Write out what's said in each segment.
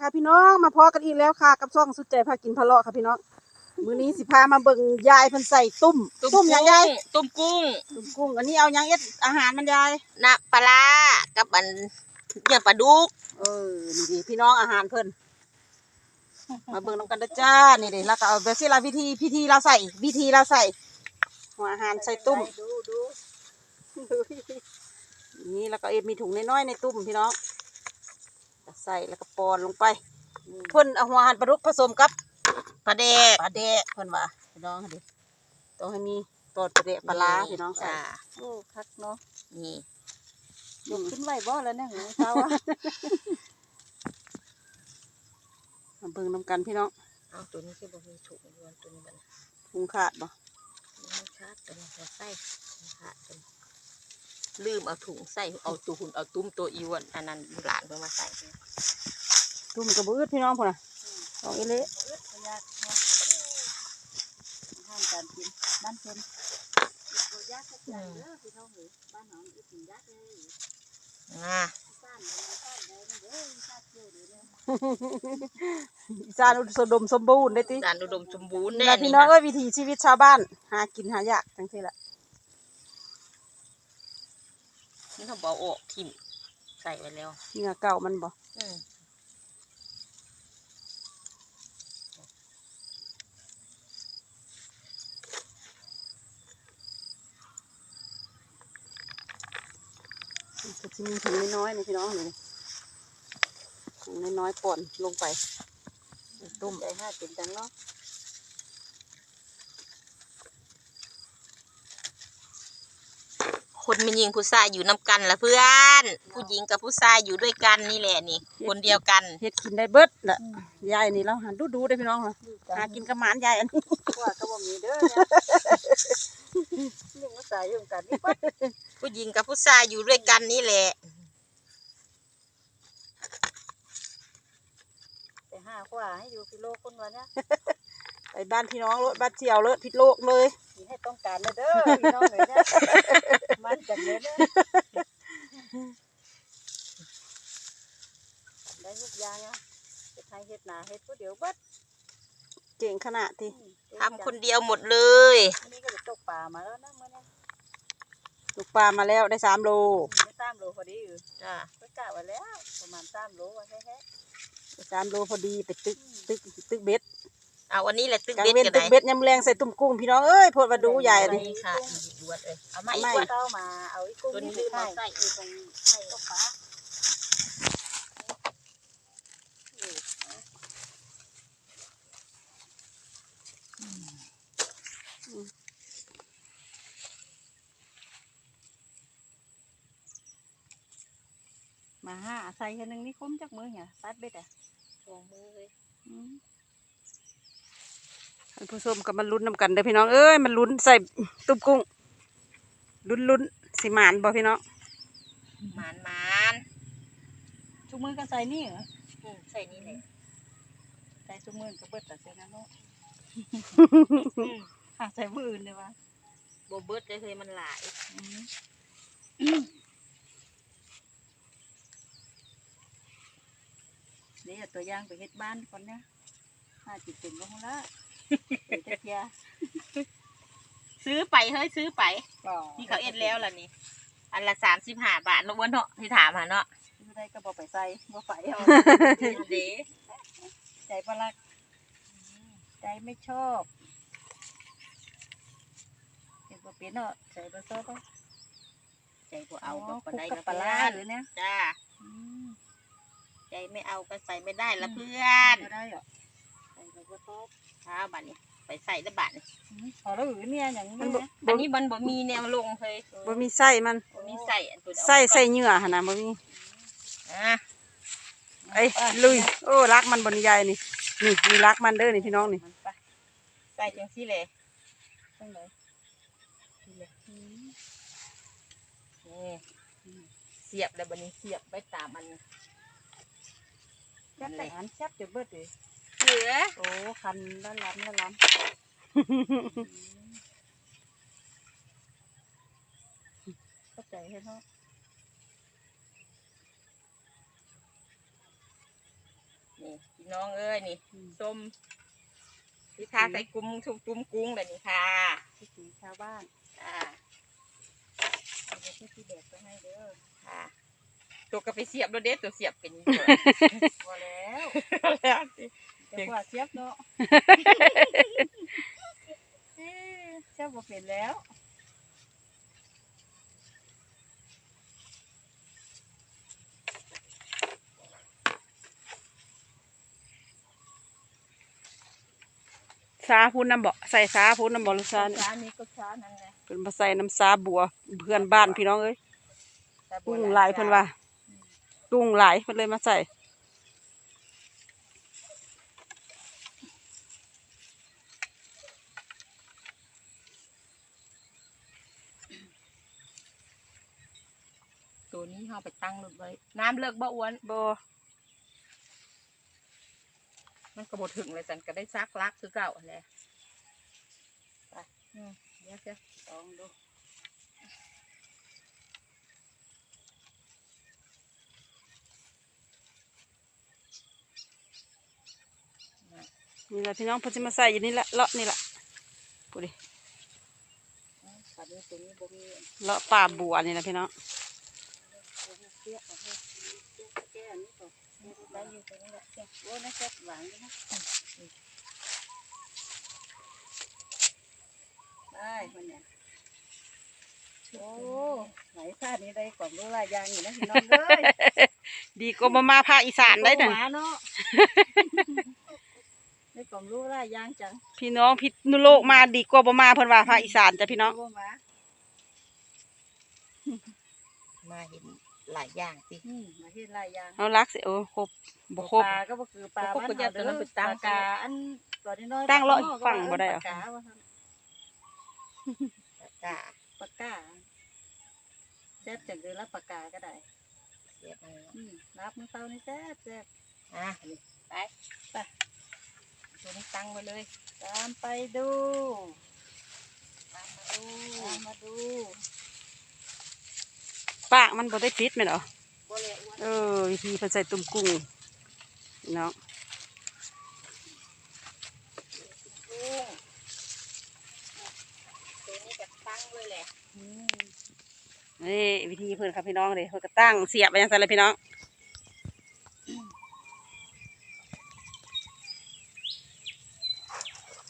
ค่ะพี่น้องมาพอกันอีกแล้วค่ะ กับช่องสุดใจพากินพะเลาะค่ะพี่น้องมื้อนี้สิพามาเบิ่งยายเพิ่นใส่ตุ้มตุ้มหยังยายตุ้มกุ้งตุ้มกุ้งอันนี้เอาหยังเอ็ดอาหารมันยายน้ำปลาร้ากับอันเนื้อปลาดุกเออนี่ดิพี่น้องอาหารเพิ่นมาเบิ่งนํกันเด้อจ้านี่ดิแล้วก็เอาแบบสิละวิธีพิธีเราใส่วิธีเราใส่หัวอาหารใส่ตุ้มดูดูนี่แล้วก็เอ็ดมีถุงน้อยๆในตุ้มพี่น้องก็ ใส่แล้วก็ปอนลงไปเพิ่นเอาหัวอาหารปลาดุกผสมกับปลาแดกปลาแดกเพิ่นว่าพี่น้องค่ะดิต้องให้มีตอดปลาแดกปลาร้าพี่น้องใส่จ้าโอ้คักเนาะนี่ยกขึ้นไหวบ่แล้วเนี่ยหูเช้าอะมาเบิ่งนํกันพี่น้องเอาตัวนี้คือบ่มีถุงยวนตัวนี้มันหุงขาดบ่มันขาดตัวนี้จะใส่มันขาดตัวนี้ ลืมเอาถุงใส่เอาตัวหุ่นเอาตุ้มตัวอีวนอันนั้นหลานเพิ่นมาใส่ตุ้มกระบืดพี่น้องพุ่นน่ะลองอีเละห้ามการกินบ้านเพิ่นอืมพี่น้องเอ๋ยบ้านหนองอีกินยักษ์เลยอ่าซ่านเลยซ่านเลยเด้อซ่านเที่ยวเลยเนี่ยอีสานอุดมสมบูรณ์ได้ติการอุดมสมบูรณ์นี่แน่ล่ะนี่พี่น้องนะเอ้ยวิถีชีวิตชาวบ้าน หากินหายากจังซี่ล่ะ นี่เขาบอกออกทิ่มใส่ไว้แล้วเหงื่อเก่ามันบ่อืมก็สิมีถุงน้อยๆนี่พี่น้องนี่ถุงน้อยๆป่นลงไป ตุ้มใจห้ากินจังเนาะ คนมันยิงผู้ชายอยู่น้ำกันละเพื่อน ผู้หญิงกับผู้ชายอยู่ด้วยกันนี่แหละนี่ คนเดียวกันเฮ็ดกินได้เบิดล่ะยายนี่เราหันดูดูๆได้อพี่น้องล่ะหากินกับหมานยายอันนี้ว่าก็บ่มีเด้อเนี่ยนี่มันสายอยู่กันนี่ปั๊บผู้หญิงกับผู้ชายอยู่ด้วยกันนี่แหละไปห้าขวาให้อยู่กิโลคนวันเนี่ยไปบ้านพี่น้องรถบ้านเที่ยวเลยผิดโลกเลยสิให้ต้องการเลยเด้อพี่น้องเอ๋ยเนี่ย มันจังเลยเด้อได้ทุกอย่างอะเฮ็ดให้เฮ็ดหนาเฮ็ดผู้เดียวเบิดเก่งขนาดที่ทำคนเดียวหมดเลย อันนี้ก็จะตกป่ามาแล้วนะเมื่อนี้ลูกปลามาแล้วได้สามโลได้สามโลพอดีอยู่จ้าก็กะไว้แล้ว ประมาณสามโลว่าแท้ได้สามโลพอดีไปตึกตึกตึกเบ็ด เอาวันนี้แหละตึกกลางเบ็ดเว้นกันตึไหกนเบ็ดยำแรงใส่ตุ่มกุ้งพี่น้องเอ้ยโพดว่าดูใหญ่ดิ นี่ค่ะอีกดวดเลยเอามาอีกไม่ดวดๆเข้ามาเอาอีกุ้งตัวนี่นี้ไปลืมใส่เอาใส่อีกตรงใส่ตกปลามาห้าใส่แค่นึงนี่คุ้มจักมือเนี่ยตัดเบ็ดอะสองมือเลยอืมท่าน ผู้ชมก็มาลุ้นนำกันเด้อพี่น้องเอ้ยมันลุ้นใส่ตุ่มกุ้งลุ้นลุ้นๆสิหมานบ่พี่น้องหมานหมานทุกมือก็ใส่นี่เหรออืมใส่นี่เลยใส่ทุกมือก็เบิดแต่ใส่นั่นเนาะอืมหาใส่มืออื่นเลยวะโบเบิร์ดเลยเคยมันหลายอืมนี่เอาตัวอย่างไปเฮ็ดบ้านก่อนนะห้าจิตเป็นก็คงละเดี๋ยว จะเคลียร์ซื้อไปเฮ้ยซื้อไปก็ที่เขาเอ็ดแล้วล่ะนี่ อันละสามสิบห้าบาทนกวันเนาะที่ถามหาเนาะไม่ได้ก็บอกไปใส่บ่ไปเอาเด้ใจปลัก ใจไม่ชอบเห็นบ่เป็นเนาะใจบ่ชอบเนาะใจบ่เอาก็คลุบ่ได้กับละปลาเพื่ร้าอนหรือเนี่ยจ้า อืมใจไม่เอาก็ใส่ไม่ได้ละเพื่อนบ่ได้เหรอ ใจก็บ่ชอบเช้าบัดนี้ไปใส่ละบาทนี่อืมพอแล้วหรือเนี่ยอย่างนี้มันบ่นะอันนี้มันบ่มีแนวลงเลยบ่มีไส้มันบ่มีใส่อันตัวเดียวไส้ใส่เหงื่อหั่นน่ะบ่มีอะเอ้ยลุยโอ้รักมันบนใหญ่นี่นี่มีรักมันเด้อนี่พี่น้องนี่มันไปใส่จังซี่เลยจังไดนี่เสียบแล้วบัดนี้เสียบไปตามมันจับแต่อันจับจะเบิดเลย เหลือโอ้คันละล้ำละล้ำเข้าใจเห็นเนาะนี่พี่น้องเอ้ยนี่ส้มพิธาใส่กุ้งชุบกุ้งกุ้งแบบนี้ค่ะวิถีชาวบ้านอ่าเอาไปที่ที่เด็กไปให้เด้อค่ะ ตัวก็ไปเสียบโดเด็ดตัวเสียบเป็นอยู่พอแล้วแล้วสิ จะกว่าเสียบเนาะเอ้ยเสียบบ่เป็นแล้วซาพูนน้ำบ่ใส่ซาพูนน้ำบ่หรือซาเนี่ยช้านี้ก็ช้านั่นแหละเป็นมาใส่น้ำซาบัวเพื่อนบ้านพี่น้องเอ้ยแต่โบกุ้งรณหลายเพิ่นว่ากุ้งหลายเพิ่นเลยมาใส่ ตัวนี้เราไปตั้งรถไว้ น้ำเลิกบ่อ้วนบ่มันก็บถึงเลยสันก็ได้ซักลักคือเก่าแหละไปอืมเดี๋ยวจะลองดูนี่แหละพี่น้องเพิ่นสิมาใส่อยู่นี่แหละเลาะนี่แหละพูดดิอืมปัดนี้ตัวนี้บ่มีเลาะป่าบัวนี่แหละพี่น้องบ่มี เสียบเอาให้เสียบแก้อันนี้ก่อนได้อยู่ตรงนี้แหละเสียบโอ้นะเสียบหวานอยู่นะได้คนเนี่ยโอ้ไหนชาตินี้ได้ความรู้หลายอย่างอยู่นะพี่น้องเอ้ยดีกว่าบ่มาภาคอีสานได้น่ะหมาเนาะได้ความรู้หลายอย่างจังพี่น้องพิษณุโลกมาดีกว่าบ่มาเพิ่นว่าภาคอีสานจ้ะพี่น้องรู้หมามาเห็น หลายอย่างสิอืมมาเฮ็ดหลายอย่างเอารักสิโอ้ครบบ่ครบ ปลาก็บ่คือปลาบ่ครบบ้านก็อย่าเฮาตัวนั้นเด้ไปอตั้งปลากาอันตัวน้อยๆตั้งเลาะปลฝั่งบ่ได้เหรอ ปลากาว่าซั่นจ้าปลากาแซ่บจังเลยละปลากาก็ได้ เสียบมันอืมรับมันเต้านี่แซ่บแซ่บอะนี่ไปไปตัวนี้ตั้งไว้เลยตามไปดูตามมาดูตามมาดู ปากมันบ่ได้ปิดแม่นเหรอบ่เลยอ้วนเออวิธีเพิ่นใส่ตุ่มกุ้งพี่น้องกุ้งตัวนี้จะตั้งไว้แหละอืมนี่วิธีเพิ่นครับพี่น้องเด้เพิ่นก็ตั้งเสียบไว้จังซั่นเลยพี่น้อง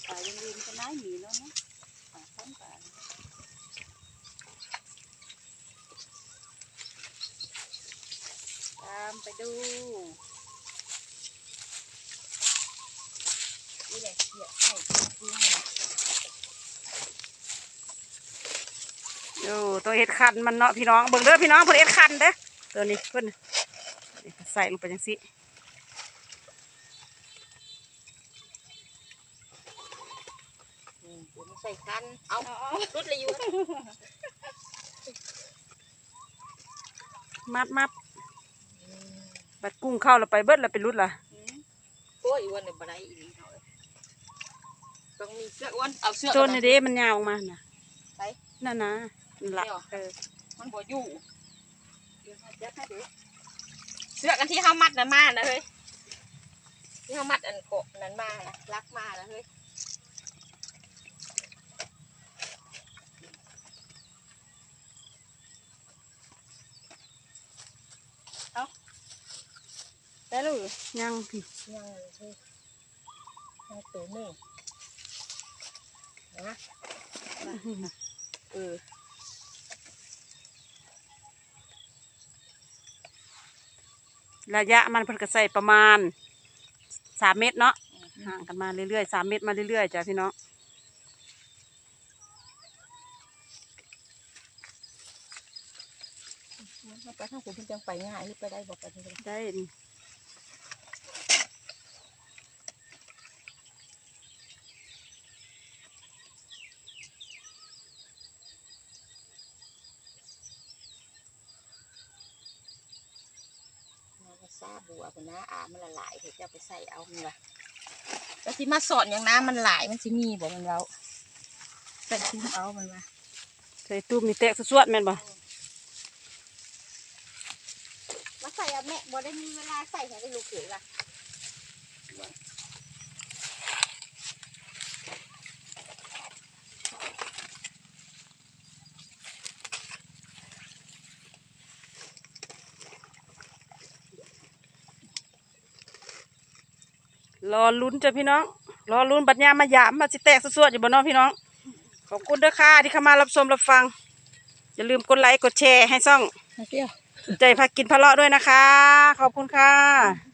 ปลายังลืมก็น้ายหมีแล้วเนาะปลาท้องปลาตาม ไปดูนี่แหละเสียบใส่กุ้งเนี่ยโอ้ตัวเฮ็ดคันมันเนาะพี่น้องเบิ่งเด้อพี่น้องเพิ่นเฮ็ดคันเด้อตัวนี้เพิ่นนี่ใส่ลงไปจังซี่อืมเดี๋ยวมันใส่คัน เอารุดเลยอยู่ มัดมัด บัดกุ้งเข้าแล้วไปเบิดแล้วไปรุดล่ะอืมโอ้ยอ้วนเนี่ยบ่ได้อีหลีเขาเลยต้องมีเสื้ออ้วนเอาเสื้อโจนนี่เด้มันยาวออกมาน่ะไปนั่นนะนั่นล่ะนี่หรอเออมันบ่อยู่เดี๋ยวให้จัดให้ดูเสื้อกันที่เขามัดนั่นมานะเฮ้ยที่เขามัดอันโกะนั้นมานะรักมานะเฮ้ย ได้ลูกยังพี่ยังเลยเฮ้ยเอาตัวหนึ่งนะเออระยะมันเพิ่นก็ใส่ประมาณสามเมตรเนาะห่างกันมาเรื่อยๆสามเมตรมาเรื่อยๆจ้ะพี่น้องเอาไปทางคุณเพิ่นจังไปง่ายหรือไปได้บอกไปที่ได้ ก็ซาบัวพุ่นนะอามันละลายเดี๋ยวจะเอาไปใส่เอามันละแล้วที่มาสอนอย่างน้ำมันหลายมันสิมีบอกมันเราใส่ชิ้นเอามันมาใส่ตุ้มนี่แตกสวดๆแม่นบ่มาใส่เอาแม่บ่ได้มีเวลาใส่ให้ได้ลูกเขยล่ะ รอลุ้นจ้ะพี่น้อง รอลุ้นบัดยามมายามมาสิแตกสวดๆอยู่บ่เน้องพี่น้อง ขอบคุณเด้อค่ะที่เข้ามารับชมรับฟัง อย่าลืมกดไลค์กดแชร์ให้ซ่องมาเที่ยวใจพักกินพะเลาะด้วยนะคะ ขอบคุณค่ะ